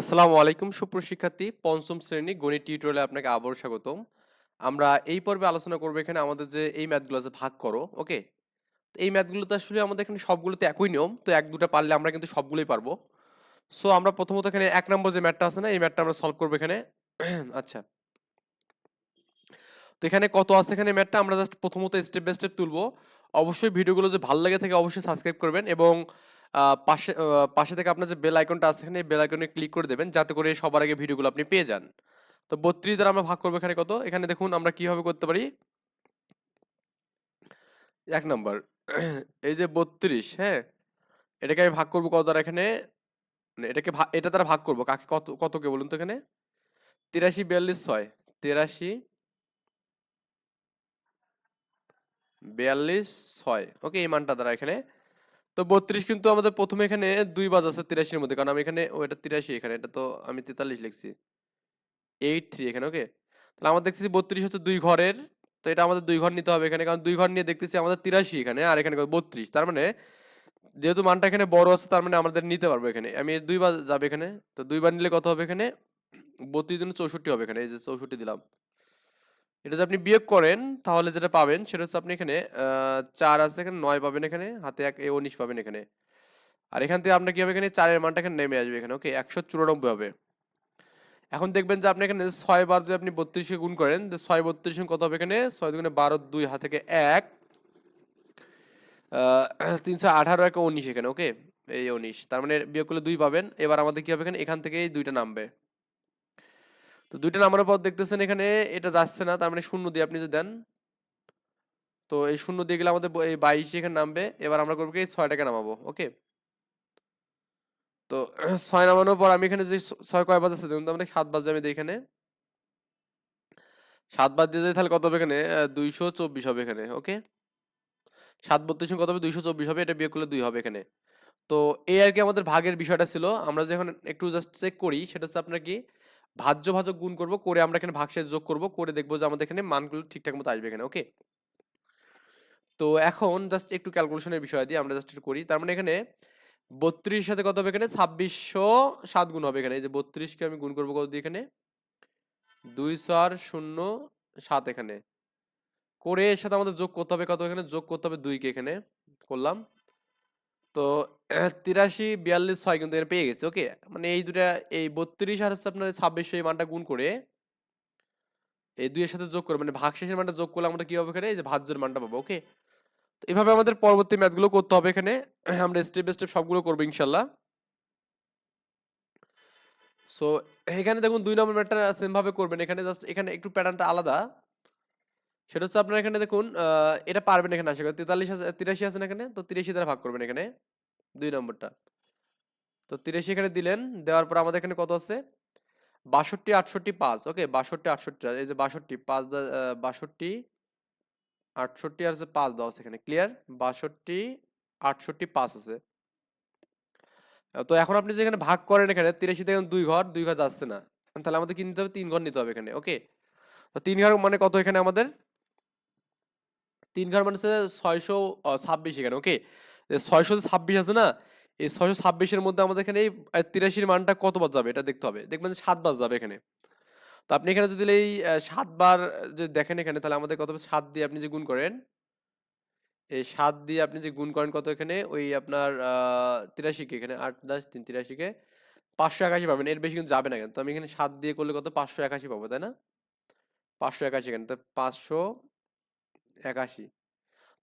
আসসালামু আলাইকুম সুপ্রশিক্ষার্থী পঞ্চম শ্রেণি গণিত টিউটোরিয়ালে আপনাকে আবার স্বাগতম। আমরা এই পর্বে আলোচনা করব এখানে আমাদের যে এই ম্যাথগুলো আছে, ভাগ করো ওকে এই ম্যাথগুলোতে আসলে আমাদের এখানে সবগুলোতে একই নিয়ম, তো এক দুটো পারলে আমরা কিন্তু সবগুলোই পারব। সো আমরা প্রথমত এখানে এক নম্বর যে ম্যাথটা আছে না, এই ম্যাথটা আমরা সলভ করব এখানে। আচ্ছা। তো এখানে কত আছে এখানে ম্যাথটা আমরা জাস্ট প্রথমত স্টেপ বাই স্টেপ তুলবো। অবশ্যই ভিডিওগুলো যে ভালো লাগে থাকে অবশ্যই সাবস্ক্রাইব করবেন এবং পাশে পাশে থেকে আপনার যে বেল আইকনটা আছে এখানে বেল আইকনে ক্লিক করে দেবেন যাতে করে সবার আগে ভিডিওগুলো আপনি পেয়ে যান। তো বত্রিশ দ্বারা আমরা ভাগ করব এখানে কত? এখানে দেখুন আমরা কীভাবে করতে পারি? এক নম্বর এই যে বত্রিশ হ্যাঁ? এটাকে আমি ভাগ করব কত দ্বারা এখানে? মানে এটাকে এটা দ্বারা ভাগ করব, কাকে, কত, কতকে বলুন তো এখানে? তিরাশি বিয়াল্লিশ ছয়, তিরাশি বিয়াল্লিশ ছয়, ওকে এই মানটা দ্বারা এখানে তো বত্রিশ কিন্তু আমাদের প্রথমে এখানে দুই বাজ আছে তিরাশির মধ্যে, কারণ আমি এখানে, ও, এটা তিরাশি এখানে, এটা তো আমি তেতাল্লিশ লিখছি। এইট থ্রি এখানে, ওকে? তাহলে আমরা দেখতেছি বত্রিশ হচ্ছে দুই ঘরের, তো এটা আমাদের দুই ঘর নিতে হবে এখানে, কারণ দুই ঘর নিয়ে দেখতেছি আমাদের তিরাশি এখানে, আর এখানে বত্রিশ। তার মানে যেহেতু মানটা এখানে বড় আছে, তার মানে আমাদের নিতে পারব এখানে। আমি দুইবার যাবে এখানে, তো দুইবার নিলে কত হবে এখানে? বত্রিশ দিনে চৌষট্টি হবে এখানে, এই যে চৌষট্টি দিলাম। এটা যদি আপনি বিয়োগ করেন, তাহলে যেটা পাবেন সেটা হচ্ছে আপনি এখানে চার আছে এখানে, নয় পাবেন এখানে, হাতে এক, এ উনিশ পাবেন এখানে। আর এখান থেকে আপনার কি হবে এখানে? চারের মানটা এখানে নেমে আসবে এখানে ওকে একশো চুরানব্বই হবে। এখন দেখবেন যে আপনি এখানে ছয় বার যদি আপনি বত্রিশে গুণ করেন, যে ছয় বত্রিশ কত হবে এখানে? ছয় দুগুণে বারো দুই, হাত থেকে এক তিনশো আঠারো, এক উনিশ এখানে ওকে এই উনিশ, তার মানে বিয়োগ করলে দুই পাবেন। এবার আমাদের কি হবে এখানে? এখান থেকে দুইটা নামবে। তো দুইটা নামানোর পর দেখতেছেন এখানে, এটা যাচ্ছে না, তার মানে শূন্য দিয়ে আপনি যদি দেন, তো এই শূন্য দিয়ে গেলে আমাদের এই বাইশ এখানে নামবে, এবার আমরা করব কি ছয়টাকে নামাবো, ওকে? তো ছয় নামানোর পর আমি এখানে যদি ছয় কয় বাজাচ্ছে দেখুন, তো আমরা সাত বাজে আমি এখানে। সাত বাদ দিয়ে দিই তাহলে কত হবে এখানে? দুইশো চব্বিশ হবে এখানে, ওকে? সাত বত্রিশ কত হবে? দুইশো চব্বিশ হবে, এটা বিয়োগ করলে দুই হবে এখানে। তো এই আর কি আমাদের ভাগের বিষয়টা ছিল, আমরা যখন একটু জাস্ট চেক করি, সেটা হচ্ছে আপনার কি ভাজ্য ভাজক গুণ করব, করে আমরা এখানে ভাগশেষ যোগ করব, করে দেখব যে আমাদের এখানে মানগুলো ঠিকঠাক মতো আসবে এখানে ওকে তো এখন জাস্ট একটু ক্যালকুলেশনের বিষয় দিয়ে আমরা জাস্ট একটু করি, তার মানে এখানে বত্রিশ সাথে কত হবে এখানে? ছাব্বিশশো সাত গুণ হবে এখানে, এই যে বত্রিশকে আমি গুণ করব কত দিয়ে এখানে? দুই চার শূন্য সাত এখানে। করে এর সাথে আমাদের যোগ করতে হবে কত এখানে? যোগ করতে হবে দুইকে এখানে, করলাম। তো তিরাশি, বিয়াল্লিশ, ছয় কিন্তু এর পেয়ে গেছে ওকে মানে এই দুটা এই বত্রিশ আর হচ্ছে আপনার ছাব্বিশশো এই মানটা গুণ করে এই দুইয়ের সাথে যোগ করে মানে ভাগশেষের মানটা যোগ করলে আমরা কি হবে এখানে? এই যে ভাজ্যের মানটা পাবো ওকে তো এভাবে আমাদের পরবর্তী ম্যাথগুলো করতে হবে এখানে। আমরা স্টেপ বাই স্টেপ সবগুলো করব ইনশাল্লাহ সো এখানে দেখুন দুই নম্বর ম্যাটটা সেমভাবে করবেন, এখানে জাস্ট এখানে একটু প্যাটার্নটা আলাদা। সেটা হচ্ছে আপনার এখানে দেখুন এটা পারবেন এখানে আশা করি। তেতাল্লিশ তিরাশি আছে না এখানে? তো তিরাশি দ্বারা ভাগ করবেন এখানে, দুই নম্বরটা। তো তিরাশি এখানে দিলেন, দেওয়ার পর আমাদের এখানে কত আছে? বাষট্টি, আটষট্টি, পাঁচ। ওকে, বাষট্টি, আটষট্টি, এই যে বাষট্টি, পাঁচ বাষট্টি, আটষট্টি আর হচ্ছে পাঁচ দেওয়া আছে এখানে ক্লিয়ার বাষট্টি, আটষট্টি, পাঁচ আছে। তো এখন আপনি যেখানে ভাগ করেন এখানে, তিরাশি থেকে দুই ঘর দুই ঘর যাচ্ছে না। তাহলে আমাদের কিনতে হবে? তিন ঘর নিতে হবে এখানে, ওকে? তো তিন ঘর মানে কত এখানে আমাদের? তিন ঘর মানে ছয়শো ছাব্বিশ এখানে ওকে ছয়শো ছাব্বিশ আছে না, এই ছয়শো ছাব্বিশের মধ্যে আমাদের এখানে এই তিরাশির মানটা কতবার যাবে এটা দেখতে হবে। দেখবেন যে সাতবার যাবে এখানে। তো আপনি এখানে যদি এই সাতবার যদি দেখেন এখানে, তাহলে আমাদের কত সাত দিয়ে আপনি যে গুণ করেন, এই সাত দিয়ে আপনি যে গুণ করেন কত এখানে? ওই আপনার তিরাশিকে এখানে, আট দশ তিন তিরাশিকে পাঁচশো একাশি পাবেন। এর বেশি কিন্তু যাবে না কেন তো আমি এখানে সাত দিয়ে করলে কত? পাঁচশো একাশি পাবো, তাই না? পাঁচশো একাশি এখানে, তো পাঁচশো একাশি।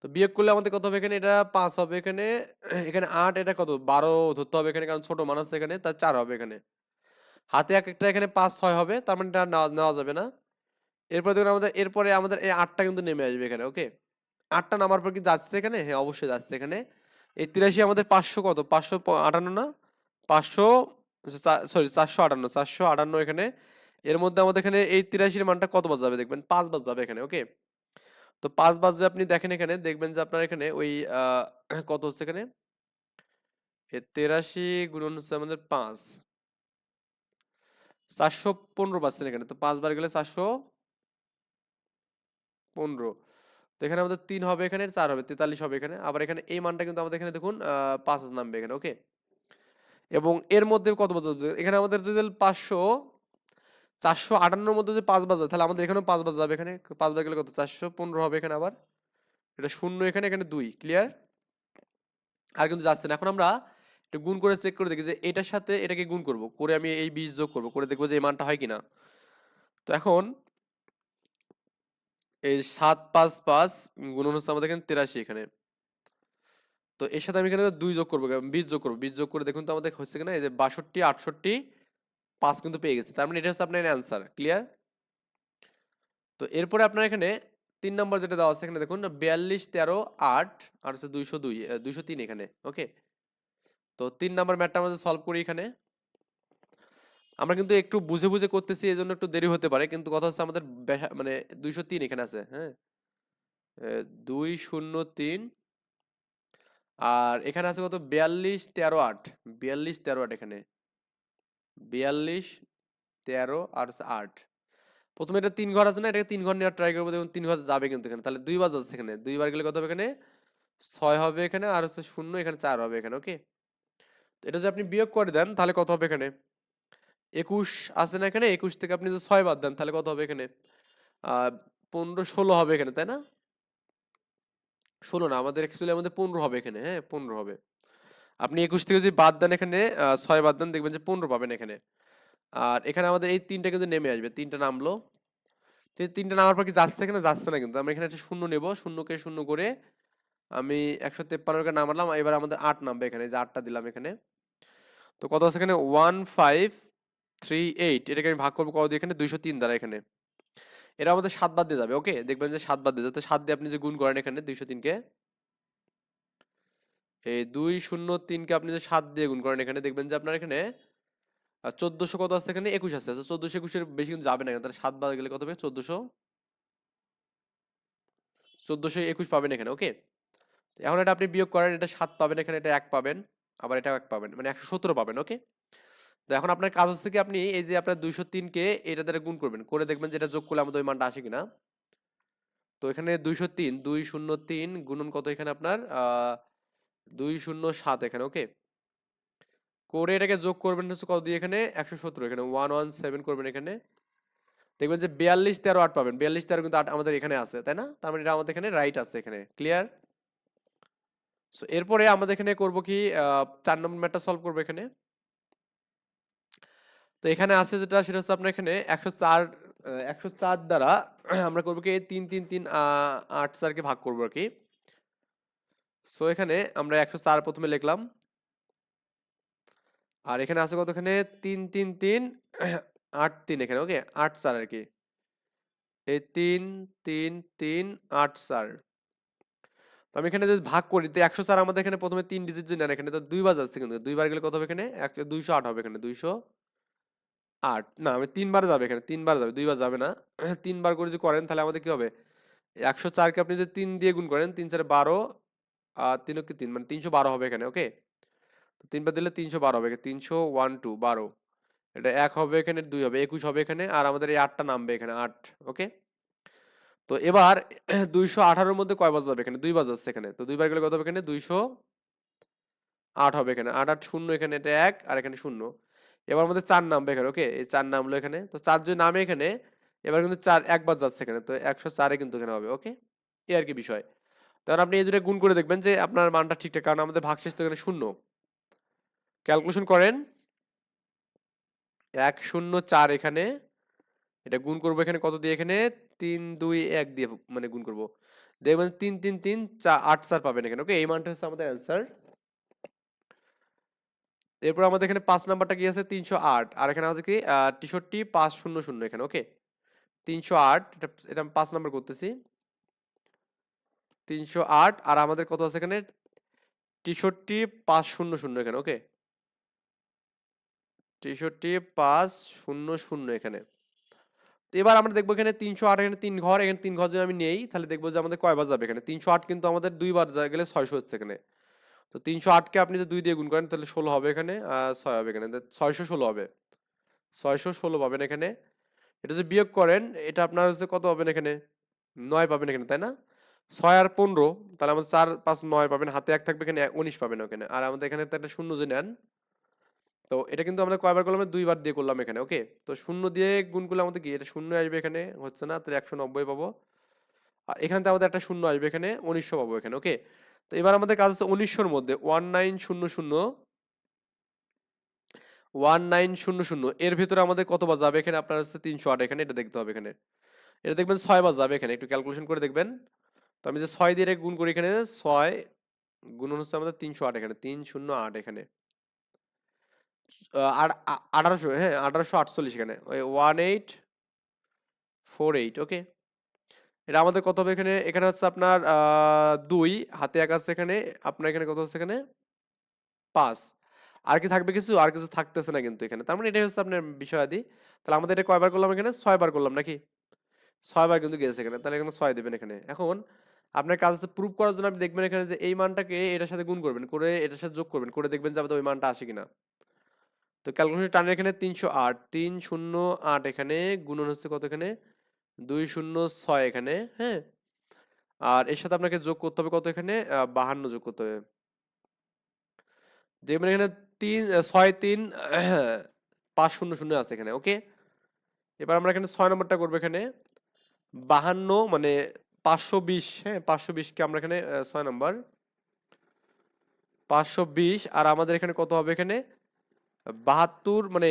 তো বিয়োগ করলে আমাদের কত হবে এখানে? এটা পাঁচ হবে এখানে। এখানে আট, এটা কত? বারো ধরতে হবে এখানে, কারণ ছোট মানুষ এখানে, তার চার হবে এখানে। হাতে এক একটা এখানে পাঁচ, ছয় হবে, তার মানে এটা নেওয়া যাবে না। এরপরে দেখুন আমাদের, এরপরে আমাদের এই আটটা কিন্তু নেমে আসবে এখানে, ওকে? আটটা নামার পর কি যাচ্ছে এখানে? হ্যাঁ অবশ্যই যাচ্ছে এখানে। এই তিরাশি আমাদের পাঁচশো কত? পাঁচশো আটান্ন না? পাঁচশো সরি, চারশো আটান্ন চারশো আটান্ন এখানে। এর মধ্যে আমাদের এখানে এই তিরাশির মানটা কত বাজ যাবে দেখবেন? পাঁচ বাজ যাবে এখানে, ওকে? তো পাঁচ যে আপনি দেখেন এখানে, দেখবেন যে আপনার এখানে ওই কত হচ্ছে এখানে? তেরাশি গুণন হচ্ছে আমাদের পাঁচ। চারশো পনেরো পাচ্ছেন এখানে, তো পাঁচ বার গেলে চারশো পনেরো। তো এখানে আমাদের তিন হবে এখানে, চার হবে, তেতাল্লিশ হবে এখানে। আবার এখানে এই মানটা কিন্তু আমাদের এখানে দেখুন পাঁচ নামবে এখানে ওকে এবং এর মধ্যে কত বছর? এখানে আমাদের যদি পাঁচশো চারশো আটান্নর মধ্যে যদি পাঁচ বাজার তাহলে আমাদের এখানেও পাঁচ বাজ যাবে। এখানে পাঁচ বাজ গেলে কত? চারশো পনেরো হবে এখানে আবার। এটা শূন্য এখানে এখানে দুই। ক্লিয়ার আর কিন্তু যাচ্ছে না। এখন আমরা একটু গুণ করে চেক করে দেখি যে এটার সাথে এটাকে গুণ করব। করে আমি এই বিশ যোগ করব। করে দেখব যে এই মানটা হয় কিনা। তো এখন এই সাত পাঁচ পাঁচ গুণ হচ্ছে আমাদের এখানে তেরাশি এখানে। তো এর সাথে আমি এখানে দুই যোগ করব। বিশ যোগ করব। বিশ যোগ করে দেখুন তো আমাদের হচ্ছে কিনা? এই যে বাষট্টি, আটষট্টি পাঁচ কিন্তু পেয়ে গেছে। তার মানে এটা হচ্ছে আপনার অ্যান্সার ক্লিয়ার তো এরপরে আপনার এখানে তিন নম্বর যেটা দেওয়া আছে এখানে দেখুন, বিয়াল্লিশ তেরো আট আর হচ্ছে দুইশো দুই দুইশো তিন এখানে ওকে তো তিন নম্বর ম্যাটটা আমাদের সলভ করি এখানে। আমরা কিন্তু একটু বুঝে বুঝে করতেছি এই জন্য একটু দেরি হতে পারে, কিন্তু কথা হচ্ছে আমাদের মানে দুইশো তিন এখানে আছে হ্যাঁ? দুই শূন্য তিন আর এখানে আছে কত? বিয়াল্লিশ তেরো আট, বিয়াল্লিশ তেরো আট এখানে। বিয়াল্লিশ, তেরো আর হচ্ছে আট। প্রথমে এটা তিন ঘর আছে না, এটাকে তিন ঘর নেওয়ার ট্রাই করব, দেখুন তিন ঘর যাবে কিন্তু এখানে। তাহলে দুই বাজ আছে এখানে। দুইবার গেলে কত হবে এখানে? ছয় হবে এখানে আর হচ্ছে শূন্য, এখানে চার হবে এখানে ওকে এটা যদি আপনি বিয়োগ করে দেন, তাহলে কত হবে এখানে? একুশ আছে না এখানে, একুশ থেকে আপনি যদি ছয় বাদ দেন, তাহলে কত হবে এখানে? পনেরো, ষোলো হবে এখানে, তাই না? ষোলো না, আমাদের অ্যাকচুয়ালি আমাদের পনেরো হবে এখানে হ্যাঁ পনেরো হবে। আপনি একুশ থেকে যদি বাদ দেন এখানে ছয় বাদ দেন, দেখবেন যে পনেরো পাবেন এখানে। আর এখানে আমাদের এই তিনটা কিন্তু নেমে আসবে, তিনটা নামলো। তো তিনটা নামার পর কি যাচ্ছে এখানে? যাচ্ছে না কিন্তু। আমরা এখানে একটা শূন্য নেব, শূন্যকে শূন্য করে আমি একশো তেপ্পান্নকে নামালাম, এবার আমাদের আট নামবে এখানে যে আটটা দিলাম এখানে। তো কত আছে এখানে? ওয়ান ফাইভ থ্রি এইট, এটাকে আমি ভাগ করব কত দিয়ে এখানে? দুইশো তিন দ্বারা এখানে। এটা আমাদের সাত বাদ দিয়ে যাবে, ওকে? দেখবেন যে সাত বাদ দিয়ে যাতে সাত দিয়ে আপনি যে গুণ করেন এখানে, দুইশো তিনকে এই দুই শূন্য তিনকে আপনি যে সাত দিয়ে গুণ করেন, এখানে দেখবেন যে আপনার এখানে চোদ্দশো কত আছে এখানে? একুশ আছে। চোদ্দশো একুশের বেশি কিন্তু যাবে না তাহলে সাত বাদ গেলে কত হবে? চোদ্দশো। চোদ্দশো একুশ পাবেন এখানে, ওকে? এখন এটা আপনি বিয়োগ করেন, এটা সাত পাবেন, এখানে এটা এক পাবেন, আবার এটা এক পাবেন মানে একশো সতেরো পাবেন, ওকে? তো এখন আপনার কাজ হচ্ছে কি আপনি এই যে আপনার দুইশো তিনকে এটা দ্বারা গুণ করবেন, করে দেখবেন যে এটা যোগ করলে আমাদের ওই মানটা আসে কিনা। তো এখানে দুইশো তিন, দুই শূন্য তিন গুণন কত এখানে আপনার? আহ দুই শূন্য সাত এখানে ওকে করে এটাকে যোগ করবেন হচ্ছে কত দিয়ে এখানে? একশো সতেরো এখানে ওয়ান ওয়ান সেভেন করবেন এখানে। দেখবেন যে বিয়াল্লিশ তেরো আট পাবেন। বিয়াল্লিশ তেরো কিন্তু আট আমাদের এখানে আছে, তাই না? তার মানে এটা আমাদের এখানে রাইট আছে এখানে ক্লিয়ার সো এরপরে আমাদের এখানে করব কি? চার নম্বর ম্যাটটা সলভ করব এখানে। তো এখানে আছে যেটা, সেটা হচ্ছে আপনার এখানে একশো চার একশো চার দ্বারা আমরা করব কি? তিন তিন তিন আট চারকে ভাগ করব আর কি। সো এখানে আমরা একশো চার প্রথমে লিখলাম। আর এখানে আছে কত এখানে তিন তিন তিন, আট, তিন এখানে ওকে আট, চার আর কি। এই তিন তিন তিন, আট, চার। তো আমি এখানে যদি ভাগ করি। তো একশো চার আমাদের এখানে প্রথমে তিন ডিজিট জন্য এখানে তো দুইবার যাচ্ছে কিন্তু। দুইবার গেলে কত হবে এখানে? দুইশো আট হবে এখানে, দুইশো আট। না, আমি তিনবার যাবে এখানে, তিনবার যাবে, দুইবার যাবে না। তিনবার করে যদি করেন তাহলে আমাদের কি হবে? একশো চারকে আপনি যদি তিন দিয়ে গুণ করেন, তিন চারে বারো তিন কি তিন মানে তিনশো বারো হবে এখানে ওকে তো তিনবার দিলে তিনশো বারো হবে তিনশো ওয়ান টু বারো, এটা এক হবে এখানে, দুই হবে, একুশ হবে এখানে, আর আমাদের এই আটটা নামবে এখানে, আট ওকে তো এবার দুইশো আঠারোর মধ্যে কয় বাজ যাবে এখানে? দুই বাজ যাচ্ছে এখানে, তো দুইবার গেলে কত হবে এখানে? দুইশো আট হবে এখানে, আট আট শূন্য এখানে, এটা এক, আর এখানে শূন্য। এবার আমাদের চার নামবে এখানে ওকে এই চার নামলো এখানে, তো চার যদি নামে এখানে, এবার কিন্তু চার একবার যাচ্ছে এখানে, তো একশো চারে কিন্তু এখানে হবে ওকে এ আর কি বিষয়। তখন আপনি এই দুটো গুণ করে দেখবেন যে আপনার মানটা ঠিকঠাক, কারণ আমাদের ভাগশেষ তো এখানে শূন্য। ক্যালকুলেশন করেন। এক শূন্য চার এখানে। এটা গুণ করব এখানে কত দিয়ে এখানে? তিন, দুই, এক দিয়ে মানে গুণ করব। দেখবেন তিন তিন তিন চা আট, চার পাবেন এখানে। ওকে এই মানটা হচ্ছে আমাদের অ্যান্সার এরপর আমাদের এখানে পাঁচ নাম্বারটা কি আছে? তিনশো আট। আর এখানে আছে কি? টিশর্টটি পাঁচ, শূন্য শূন্য এখানে। ওকে তিনশো আট, এটা এটা আমি পাঁচ নাম্বার করতেছি। তিনশো আট, আর আমাদের কত আছে এখানে? টিশর্টটি পাঁচ শূন্য শূন্য এখানে ওকে টিশর্টটি পাঁচ শূন্য শূন্য এখানে। এবার আমরা দেখব এখানে তিনশো আট, এখানে তিন ঘর, এখানে তিন ঘর যদি আমি নেই, তাহলে দেখব যে আমাদের কয়বার যাবে এখানে? তিনশো আট কিন্তু আমাদের দুইবার যা গেলে ছয়শো হচ্ছে এখানে। তো তিনশো আটকে আপনি যদি দুই দিয়ে গুণ করেন, তাহলে ষোলো হবে এখানে, আর ছয় হবে এখানে ছয়শো ষোলো হবে। ছয়শো ষোলো পাবেন এখানে। এটা যদি বিয়োগ করেন, এটা আপনার হচ্ছে কত পাবেন এখানে? নয় পাবেন এখানে, তাই না? ছয় আর পনেরো, তাহলে আমাদের চার, পাঁচ, নয় পাবেন, হাতে এক থাকবে এখানে, উনিশ পাবেন ওখানে। আর আমাদের এখানে তো একটা শূন্য যে নেন, তো এটা কিন্তু আমরা কয়বার করলাম? দুইবার দিয়ে করলাম এখানে, ওকে? তো শূন্য দিয়ে গুণ করলে আমাদের কি? এটা শূন্য আসবে এখানে, হচ্ছে না? তাহলে একশো নব্বই পাবো। আর এখান থেকে আমাদের একটা শূন্য আসবে এখানে, উনিশশো পাবো এখানে, ওকে? তো এবার আমাদের কাজ হচ্ছে উনিশশোর মধ্যে, ওয়ান নাইন শূন্য শূন্য, ওয়ান নাইন শূন্য শূন্য, এর ভিতরে আমাদের কতবার যাবে এখানে? আপনার হচ্ছে তিনশো আট এখানে, এটা দেখতে হবে এখানে। এটা দেখবেন ছয় বার যাবে এখানে, একটু ক্যালকুলেশন করে দেখবেন। তো আমি যে ছয় দিয়ে গুণ করি এখানে, ছয় গুণন হচ্ছে আমাদের তিনশো আট এখানে তিন শূন্য আট এখানে আঠারোশো হ্যাঁ আঠারোশো আটচল্লিশ এখানে, ওই one eight four eight, okay. এটা আমাদের কত হবে এখানে? এখানে হচ্ছে আপনার দুই, হাতে এক আছে এখানে, আপনার এখানে কত হচ্ছে এখানে? পাঁচ। আর কি থাকবে কিছু? আর কিছু থাকতেছে না কিন্তু এখানে, তার মানে এটাই হচ্ছে আপনার বিষয়াদি। তাহলে আমাদের এটা কয়বার করলাম এখানে? ছয়বার করলাম নাকি? ছয়বার কিন্তু গেছে এখানে, তাহলে এখানে ছয় দেবেন এখানে। এখন আপনার কাজ প্রুভ করার জন্য আপনি দেখবেন এখানে যে এই মানটাকে এটার সাথে গুণ করবেন, করে এটার সাথে যোগ করবেন, করে দেখবেন যে ওই মানটা আসে কিনা। তো ক্যালকুলেশন টানের এখানে তিনশো আট তিন শূন্য আট এখানে গুণন হচ্ছে কত এখানে? দুই শূন্য ছয় এখানে হ্যাঁ? আর এর সাথে আপনাকে যোগ করতে হবে কত এখানে? বাহান্ন যোগ করতে হবে। দেখবেন এখানে তিন ছয়, তিন পাঁচ, শূন্য শূন্য আছে এখানে ওকে এবার আমরা এখানে ছয় নম্বরটা করব এখানে। বাহান্ন মানে পাঁচশো বিশ হ্যাঁ পাঁচশো বিশকে আমরা এখানে ছয় নম্বর। পাঁচশো বিশ, আর আমাদের এখানে কত হবে এখানে? বাহাত্তর মানে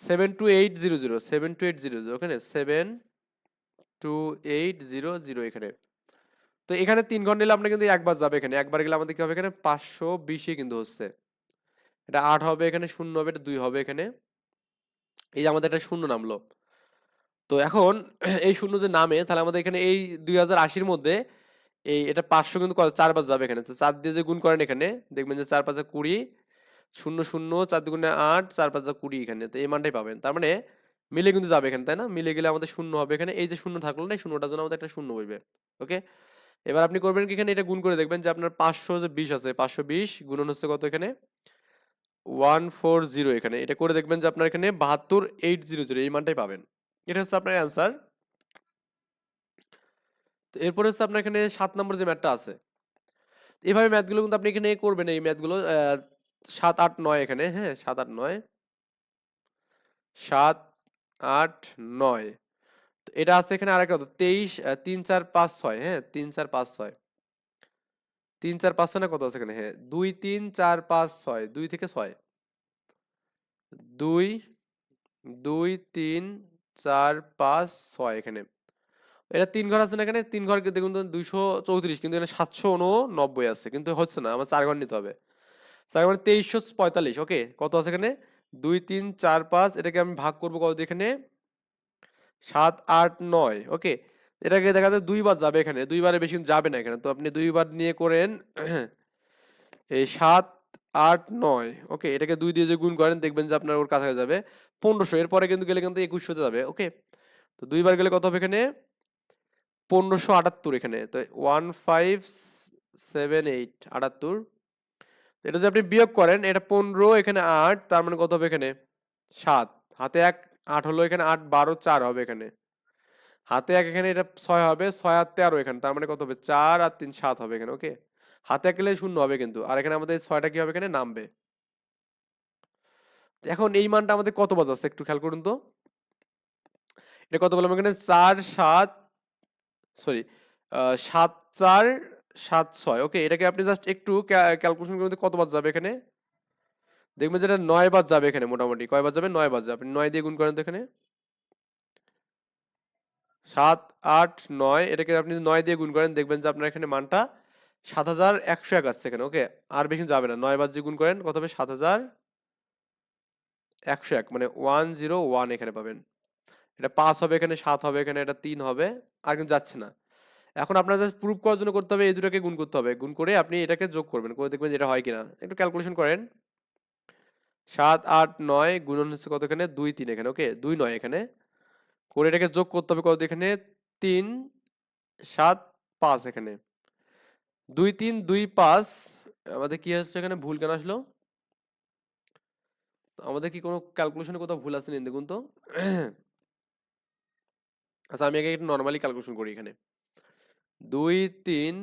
seven two eight zero zero, seven two eight zero zero, ওখানে seven two eight zero zero এখানে। তো এখানে তিন ঘণ্টা নিলে আমরা কিন্তু একবার যাবে এখানে, একবার গেলে আমাদের কি হবে এখানে? পাঁচশো বিশে কিন্তু হচ্ছে। এটা আট হবে এখানে, শূন্য হবে, এটা দুই হবে এখানে। এই যে আমাদের একটা শূন্য নামলো। তো এখন এই শূন্য যে নামে, তাহলে আমাদের এখানে এই দুই হাজার আশির মধ্যে এই এটা পাঁচশো কিন্তু চার পাঁচ যাবে এখানে। তো চার দিয়ে যে গুণ করেন এখানে, দেখবেন যে চার পাঁচে কুড়ি, শূন্য শূন্য, চার দুগুণে আট, চার পাঁচে কুড়ি এখানে। তো এই মানটাই পাবেন। তার মানে মিলে কিন্তু যাবে এখানে, তাই না? মিলে গেলে আমাদের শূন্য হবে এখানে। এই যে শূন্য থাকল না, এই শূন্যটার জন্য আমাদের একটা শূন্য বসবে ওকে? এবার আপনি করবেন কি এখানে? এটা গুণ করে দেখবেন যে আপনার পাঁচশো যে বিশ আছে, পাঁচশো বিশ গুণন হচ্ছে কত এখানে? ওয়ান ফোর জিরো এখানে। এটা করে দেখবেন যে আপনার এখানে বাহাত্তর এইট জিরো জিরো, এই মানটাই পাবেন। এটা হচ্ছে আপনার অ্যান্সার তো এরপরে হচ্ছে আপনার এখানে সাত নম্বর যে ম্যাথটা আছে এইভাবে ম্যাথগুলো কিন্তু আপনি এখানে করবেন, এই ম্যাথগুলো সাত, আট, নয় এখানে হ্যাঁ সাত, আট, নয়। সাত, আট, নয়। তো এটা আছে এখানে আরেকটা কত তেইশ তিন, চার, পাঁচ, ছয় হ্যাঁ তিন, চার, পাঁচ, ছয়। তিন, চার, পাঁচ, ছয় না কত আছে এখানে হ্যাঁ দুই, তিন, চার, পাঁচ, ছয়, দুই থেকে ছয়। দুই দুই, তিন চার, পাঁচ, ছয় এখানে। এটা তিন ঘর আছে না এখানে? তিন ঘর দেখুন তো দুইশো চৌত্রিশ, কিন্তু এখানে সাতশো উননব্বই আছে, কিন্তু হচ্ছে না, আমার চার ঘর নিতে হবে। চার ঘর তেইশশো পঁয়তাল্লিশ ওকে কত আছে এখানে? দুই, তিন, চার, পাঁচ, এটাকে আমি ভাগ করব কত এখানে? সাত, আট, নয় ওকে এটাকে দেখা যায় দুইবার যাবে এখানে দুইবারে বেশি যাবে না এখানে। তো আপনি দুইবার নিয়ে করেন, এই সাত আট, নয়। ওকে, এটাকে দুই দিয়ে যে গুণ করেন, দেখবেন যে আপনার ওর কাছাকাছি যাবে পনেরোশো। এরপরে কিন্তু গেলে কিন্তু একুশশোতে যাবে, ওকে? তো দুইবার গেলে কত হবে এখানে? পনেরোশো আটাত্তর এখানে। তো ওয়ান ফাইভ সেভেন এইট আটাত্তর। এটা যদি আপনি বিয়োগ করেন, এটা পনেরো, এখানে আট, তার মানে কত হবে এখানে? সাত। হাতে এক, আট হলো এখানে আট, বারো, চার হবে এখানে। হাতে এক এখানে এটা ছয় হবে, ছয় আর তেরো এখানে, তার মানে কত হবে? চার আর তিন, সাত হবে এখানে, ওকে? হাতে গেলে শূন্য হবে কিন্তু। আর এখানে আমাদের ছয়টা কি হবে এখানে? নামবে। এখন এই মানটা আমাদের কত বাজাচ্ছে একটু খেয়াল করুন তো। এটা কত বললাম এখানে? চার সাত সরি সাত চার, সাত ছয়। ওকে এটাকে আপনি জাস্ট একটু ক্যালকুলেশন করতে কত বার যাবে এখানে? দেখবেন যেটা নয় বার যাবে এখানে মোটামুটি। কয় বার যাবে? নয় বার যাবে। আপনি নয় দিয়ে গুণ করেন তো এখানে। সাত, আট, নয়, এটাকে আপনি নয় দিয়ে গুণ করেন, দেখবেন যে আপনার এখানে মানটা সাত হাজার একশো এক আসছে এখানে ওকে? আর বেশি যাবে না, নয় বার গুণ করেন, কত হবে? সাত হাজার একশো এক মানে ওয়ান জিরো ওয়ান এখানে পাবেন। এটা পাঁচ হবে এখানে, সাত হবে এখানে, এটা তিন হবে, আর কিন্তু যাচ্ছে না। এখন আপনার জাস্ট প্রুভ করার জন্য করতে হবে, এই দুটোকে গুণ করতে হবে। গুণ করে আপনি এটাকে যোগ করবেন, করে দেখবেন যে এটা হয় কিনা। একটু ক্যালকুলেশন করেন। সাত আট নয় গুণন হচ্ছে কত এখানে দুই তিন এখানে, ওকে? দুই নয় এখানে। করে এটাকে যোগ করতে হবে কত এখানে? তিন, সাত, পাঁচ এখানে। দুই তিন দুই পাঁচ, আমাদের কি হচ্ছে এখানে? ভুল কেন আসলো? আমাদের কি কোনো ক্যালকুলেশনে কোথাও ভুল আছে নি দেখুন তো। আচ্ছা আমি আগে একটু নর্মালি ক্যালকুলেশন করি এখানে। দুই তিন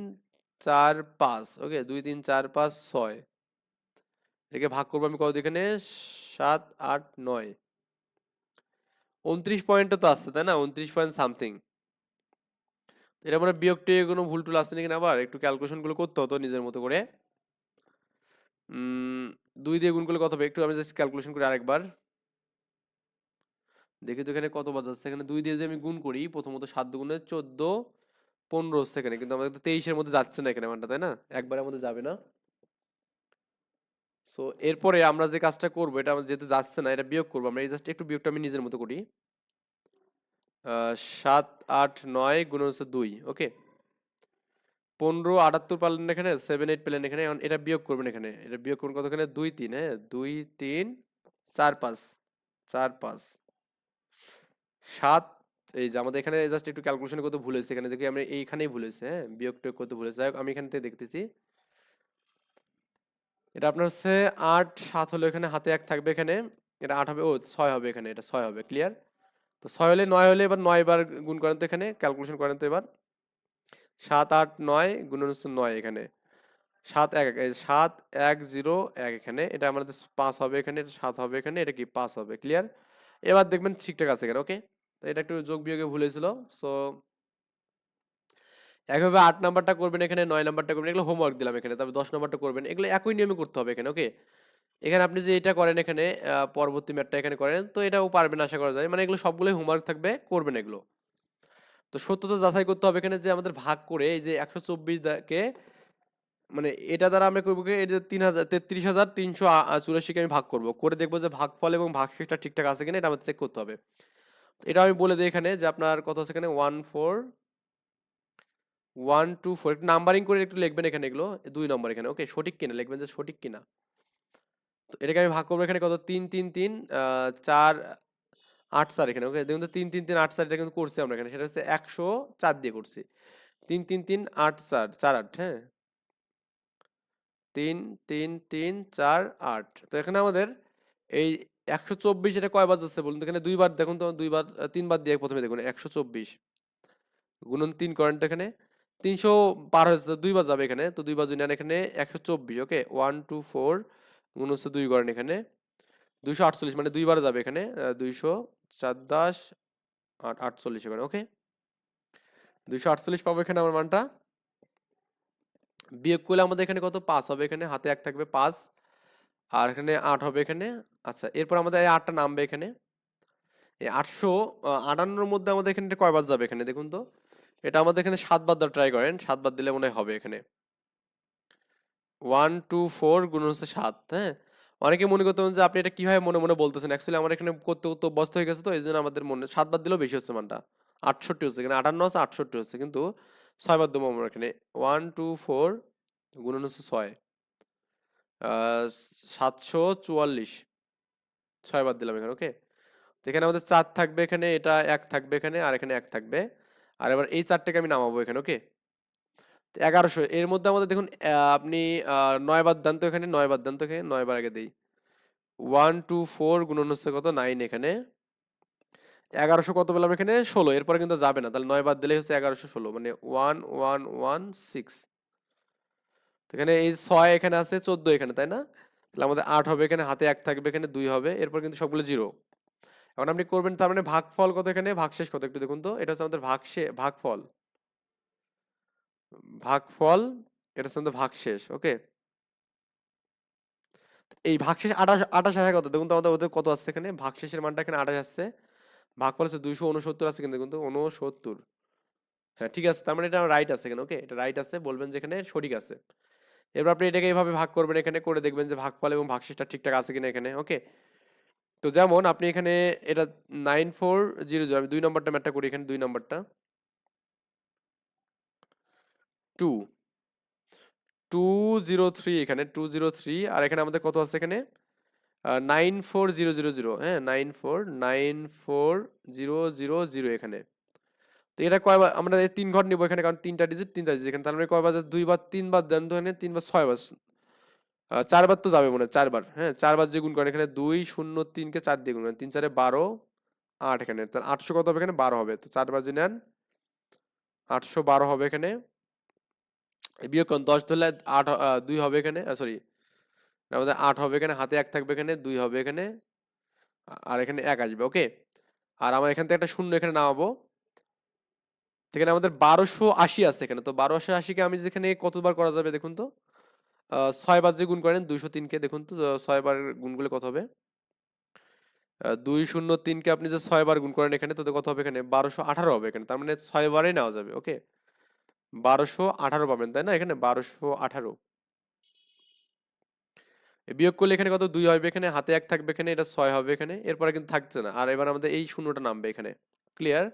চার পাঁচ ওকে দুই তিন চার পাঁচ ছয়। এটাকে ভাগ করব আমি কত এখানে? সাত আট নয়। উনত্রিশ পয়েন্টও তো আসছে, তাই না? উনত্রিশ পয়েন্ট সামথিং এটা মানে টিয়োগ কোনো ভুল টুল আসছে নাকি না আবার একটু ক্যালকুলেশনগুলো করতে হতো নিজের মতো করে। দুই দিয়ে গুণ করলে কত হবে? একটু আমি জাস্ট ক্যালকুলেশন করি আরেকবার। দেখি তো এখানে কত বাজাচ্ছে? এখানে দুই দিয়ে যদি আমি গুণ করি, প্রথমত সাত দুগুণে চোদ্দ, পনেরো হচ্ছে এখানে। কিন্তু আমাদের তো তেইশের মধ্যে যাচ্ছে না এখানে মানটা, তাই না? একবারের মধ্যে যাবে না। সো এরপরে আমরা যে কাজটা করব, এটা আমার যেহেতু যাচ্ছে না, এটা বিয়োগ করব আমরা। এই জাস্ট একটু বিয়োগটা আমি নিজের মতো করি। সাত, আট, নয় গুণ হচ্ছে দুই ওকে পনেরো, আটাত্তর পারলেন এখানে সেভেন এইট পেলেন এখানে এটা বিয়োগ করবেন এখানে। এটা বিয়োগ করবেন কত এখানে দুই, তিন হ্যাঁ? দুই, তিন, চার, পাঁচ চার, পাঁচ। সাত, এই যে আমাদের এখানে জাস্ট একটু ক্যালকুলেশন করতে ভুল হয়েছে, এখানে দেখি আমি এইখানেই ভুল হয়েছে হ্যাঁ? বিয়োগ টিয়োগ করতে ভুল হয়েছে। যাই হোক, আমি এখান থেকে দেখতেছি। এটা আপনার হচ্ছে আট, সাত হলো এখানে, হাতে এক থাকবে এখানে, এটা আট হবে, ও, ছয় হবে এখানে, এটা ছয় হবে ক্লিয়ার তো ছয় হলে নয় হলে এবার নয় বার গুণ করেন তো এখানে ক্যালকুলেশন করেন তো এবার। সাত আট নয় গুণন হচ্ছে নয় এখানে। সাত এক সাত এক জিরো এক এখানে, এটা আমাদের পাঁচ হবে এখানে, এটা সাত হবে এখানে, এটা কি পাঁচ হবে ক্লিয়ার এবার দেখবেন ঠিকঠাক আছে এখানে ওকে তো এটা একটু যোগ বিয়োগে ভুল হয়েছিল সো একভাবে আট নাম্বারটা করবেন এখানে, নয় নাম্বারটা করবেন, এগুলো হোমওয়ার্ক দিলাম এখানে, তবে দশ নাম্বারটা করবেন, এগুলো একই নিয়মে করতে হবে এখানে ওকে এখানে আপনি যে এটা করেন এখানে পরবর্তী ম্যাটটা এখানে করেন, তো এটাও পারবেন আশা করা যায়। মানে এগুলো সবগুলোই হোমওয়ার্ক থাকবে, করবেন এগুলো। তো সত্যতা যাচাই করতে হবে এখানে যে আমাদের ভাগ করে এই যে একশো চব্বিশ কে মানে এটা দ্বারা আমরা করব যে তিন হাজার, তেত্রিশ হাজার তিনশো চুরাশিকে আমি ভাগ করব। করে দেখব যে ভাগফল এবং ভাগশেষটা ঠিকঠাক আছে কিনা, এটা আমাদের চেক করতে হবে। এটা আমি বলে দিই এখানে যে আপনার কত আছে এখানে? One four, one two four, একটু নাম্বারিং করে একটু লিখবেন এখানে এগুলো, দুই নম্বর এখানে। ওকে, সঠিক কিনা, লিখবেন যে সঠিক কিনা। তো এটাকে আমি ভাগ করব এখানে কত? তিন তিন তিন চার, আট, চার এখানে। ওকে, দেখুন তো তিন তিন তিন, আট, চার এটা কিন্তু করছি আমরা এখানে। সেটা হচ্ছে একশো চার দিয়ে করছি। তিন তিন তিন, আট, চার চার, আট হ্যাঁ? তিন তিন তিন, চার, আট। তো এখানে আমাদের এই একশো চব্বিশ এটা কয়বার যাচ্ছে বলুন তো? এখানে দুইবার, দেখুন তো, দুইবার তিনবার দিয়ে প্রথমে দেখুন, একশো চব্বিশ। গুণন তিন করেন তো এখানে। তিনশো পার হয়েছে দুইবার যাবে এখানে। তো দুইবার নেন এখানে একশো চব্বিশ, ওকে? ওয়ান, টু, ফোর গুণ হচ্ছে দুই করেন এখানে। দুইশো আটচল্লিশ মানে দুইবার যাবে এখানে দুইশো চার দাস আট, আটচল্লিশ এখানে ওকে দুইশো আটচল্লিশ পাবো এখানে আমার মানটা। বিয়োগ করলে আমাদের এখানে কত? পাঁচ হবে এখানে, হাতে এক থাকবে পাঁচ। আর এখানে আট হবে এখানে আচ্ছা এরপর আমাদের এই আটটা নামবে এখানে। এই আটশো আটান্নর মধ্যে আমাদের এখানে কয়বার যাবে এখানে, দেখুন তো। এটা আমাদের এখানে সাতবার ট্রাই করেন, সাতবার দিলে মনে হবে এখানে। ওয়ান টু ফোর গুণ হচ্ছে সাত হ্যাঁ? অনেকে মনে করতে পারেন যে আপনি এটা কীভাবে মনে মনে বলতেছেন? অ্যাকচুয়ালি আমার এখানে করতে করতে অভ্যস্ত হয়ে গেছে তো এই জন্য আমাদের মনে সাত সাতবার দিলেও বেশি হচ্ছে মানটা। আটষট্টি হচ্ছে, এখানে আটান্ন আছে, আটষট্টি হচ্ছে, কিন্তু ছয় ছয়বার দেবো আমরা এখানে। ওয়ান টু ফোর গুণন হচ্ছে ছয়। সাতশো চুয়াল্লিশ। ছয় ছয়বার দিলাম এখানে ওকে তো এখানে আমাদের চার থাকবে এখানে, এটা এক থাকবে এখানে, আর এখানে এক থাকবে। আর এবার এই চারটাকে আমি নামাবো এখানে ওকে এগারোশো। এর মধ্যে আমাদের দেখুন আপনি আহ, নয় বার দেন তো এখানে নয় বার দেন তো এখানে নয় বার আগে দিই। ওয়ান টু ফোর গুণন হচ্ছে কত? নাইন এখানে। এগারোশো কত পেলাম এখানে? ষোলো। এরপরে কিন্তু যাবে না। তাহলে নয় বার দিলে হচ্ছে এগারোশো ষোলো। মানে ওয়ান ওয়ান ওয়ান সিক্স। এখানে এই ছয় এখানে আছে চোদ্দ এখানে তাই না? তাহলে আমাদের আট হবে এখানে হাতে এক থাকবে এখানে দুই হবে। এরপর কিন্তু সবগুলো জিরো। এখন আপনি করবেন তার মানে ভাগফল কত এখানে? ভাগশেষ কত? একটু দেখুন তো। এটা হচ্ছে আমাদের ভাগশে ভাগফল। ভাগফল, এটা হচ্ছে ভাগশেষ, ওকে? এই ভাগশেষ আঠাশ আঠাশ আসে কত? দেখুন তো আমাদের ওদের কত আসছে এখানে? ভাগশেষের মানটা এখানে আঠাশ আসছে। ভাগফল হচ্ছে দুইশো উনসত্তর আছে কিন্তু দেখুন তো উনসত্তর হ্যাঁ ঠিক আছে, তার মানে এটা রাইট আছে এখানে, ওকে? এটা রাইট আছে, বলবেন যে এখানে সঠিক আছে। এবার আপনি এটাকে এইভাবে ভাগ করবেন এখানে, করে দেখবেন যে ভাগফল এবং ভাগশেষটা ঠিকঠাক আছে কিনা এখানে, ওকে? তো যেমন আপনি এখানে এটা নাইন ফোর জিরো জিরো আমি দুই নম্বরটা ম্যাটটা করি এখানে, দুই নম্বরটা। টু। টু জিরো থ্রি এখানে, টু জিরো থ্রি, আর এখানে আমাদের কত আছে এখানে? Nine four zero zero zero হ্যাঁ nine four nine four zero zero zero এখানে। তো এটা কয়বার আমরা তিন ঘর নিবো এখানে, কারণ তিনটা ডিজিট তিনটা ডিজিট এখানে তার মানে যাচ্ছে? দুইবার তিনবার দেন তো এখানে তিনবার ছয়বার চারবার তো যাবে মনে হয় চারবার হ্যাঁ চারবার যে গুণ করেন, এখানে দুই শূন্য তিনকে চার দিয়ে গুণ করেন, তিন চারে বারো, আট এখানে, তাহলে আটশো কত হবে এখানে? বারো হবে, তো চারবার যদি নেন, আটশো বারো হবে এখানে। বিয়োগ করুন দশ ধরলে আট দুই হবে এখানে সরি আমাদের আট হবে এখানে হাতে এক থাকবে এখানে দুই হবে এখানে আর এখানে এক আসবে ওকে আর আমার এখান থেকে একটা শূন্য এখানে নামাবো। এখানে আমাদের বারোশো আশি আছে এখানে তো বারোশো আশিকে আমি যেখানে কতবার করা যাবে দেখুন তো? আহ, ছয় বার যদি গুণ করেন দুইশো তিনকে দেখুন তো আহ, ছয় বার গুণ করলে কত হবে? দুই শূন্য তিনকে আপনি যে ছয় বার গুণ করেন এখানে তো কত হবে এখানে? বারোশো আঠারো হবে এখানে তার মানে ছয় বারেই নেওয়া যাবে ওকে বারোশো আঠারো পাবেন, তাই না? এখানে বারোশো আঠারো। বিয়োগ করলে এখানে কত? দুই হবে এখানে, হাতে এক থাকবে এখানে, এটা ছয় হবে এখানে, এরপরে কিন্তু থাকছে না। আর এবার আমাদের এই শূন্যটা নামবে এখানে। ক্লিয়ার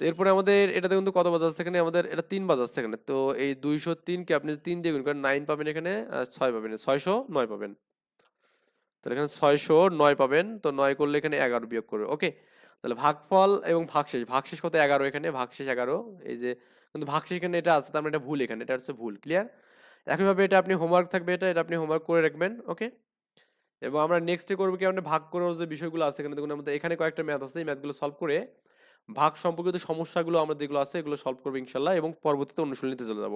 তো এরপরে আমাদের এটাতে দেখুন তো কত বাজাচ্ছে এখানে? আমাদের এটা তিন বাজাচ্ছে এখানে। তো এই দুইশো তিনকে আপনি তিন দিয়ে গুণ করেন, নাইন পাবেন এখানে, আর ছয় পাবেন। ছয়শো নয় পাবেন। তাহলে এখানে ছয়শো নয় পাবেন। তো নয় করলে এখানে এগারো বিয়োগ করবে। ওকে? তাহলে ভাগফল এবং ভাগশেষ। ভাগশেষ কত? এগারো এখানে, ভাগশেষ এগারো। এই যে কিন্তু ভাগ এখানে এটা আছে, তার মানে এটা ভুল এখানে, এটা হচ্ছে ভুল ক্লিয়ার একইভাবে এটা আপনি হোমওয়ার্ক থাকবে, এটা এটা আপনি হোমওয়ার্ক করে রাখবেন ওকে এবং আমরা নেক্সটে করব কি, আমরা ভাগ করার যে বিষয়গুলো আছে এখানে, দেখুন আমাদের এখানে কয়েকটা ম্যাথ আছে, এই ম্যাথগুলো সলভ করে ভাগ সম্পর্কিত সমস্যাগুলো আমাদের যেগুলো আছে, এগুলো সলভ করব ইনশাল্লাহ এবং পরবর্তীতে অনুশীলনীতে চলে যাব।